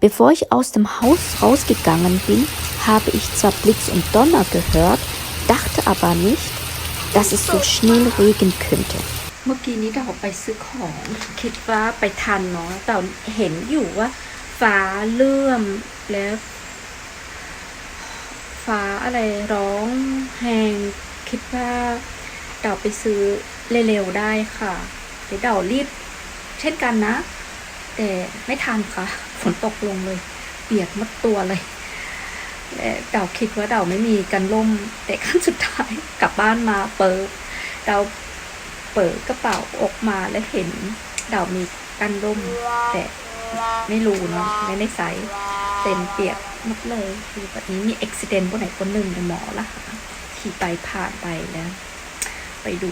Bevor ich aus dem Haus rausgegangen bin, habe ich zwar Blitz und Donner gehört, dachte aber nicht, dass es so schnell regnen könnte. เมื่อกี้นี้เราไปซื้อของ คิดว่าไปทันเนาะแต่เห็นอยู่ว่า ฟ้าเลื่อมแล้ว ฟ้าอะไรร้องแหงคิดว่าเดาไปซื้อเร็วๆได้ค่ะ เดี๋ยวเดารีบเช่นกันนะ แต่ไม่ทันค่ะ ฝนตกลงเลย เปียกมัดตัวเลยเดาคิดว่าเดาไม่มีกันล่มแต่ขั้นสุดท้ายกลับบ้านมาเปิดเดาเปิดกระเป๋าออกมาแล้วเห็นเดามีกันร่มแต่ไม่รู้เนาะไม่ได้ใส่เต็มเปียกหมดเลยคือแบบนี้มีอุบิเหตุบนไหนคนหนึ่งในหมอละค่ะขี่ไปผ่านไปแล้ว ไปดู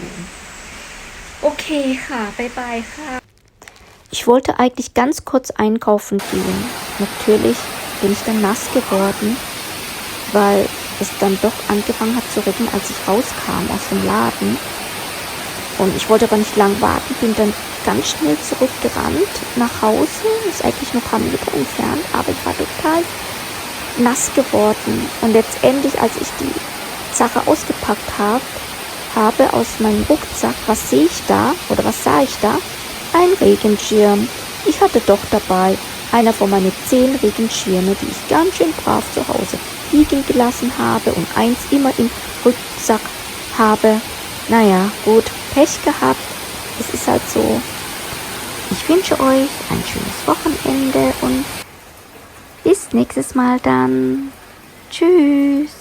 โอเคค่ะบายบายค่ะ Ich wollte eigentlich ganz kurz einkaufen gehen. Natürlich bin ich dann nass geworden, weil es dann doch angefangen hat zu regnen, als ich rauskam aus dem Laden. Und ich wollte aber nicht lang warten, bin dann ganz schnell zurückgerannt nach Hause. Ist eigentlich nur ein paar Meter entfernt, aber ich war total nass geworden. Und letztendlich, als ich die Sache ausgepackt habe, habe aus meinem Rucksack, was sehe ich da oder was sah ich da? Ein Regenschirm. Ich hatte doch dabei einer von meinen zehn Regenschirme, die ich ganz schön brav zu Hause liegen gelassen habe und eins immer im Rucksack habe. Naja, gut, Pech gehabt. Es ist halt so. Ich wünsche euch ein schönes Wochenende und bis nächstes Mal dann. Tschüss.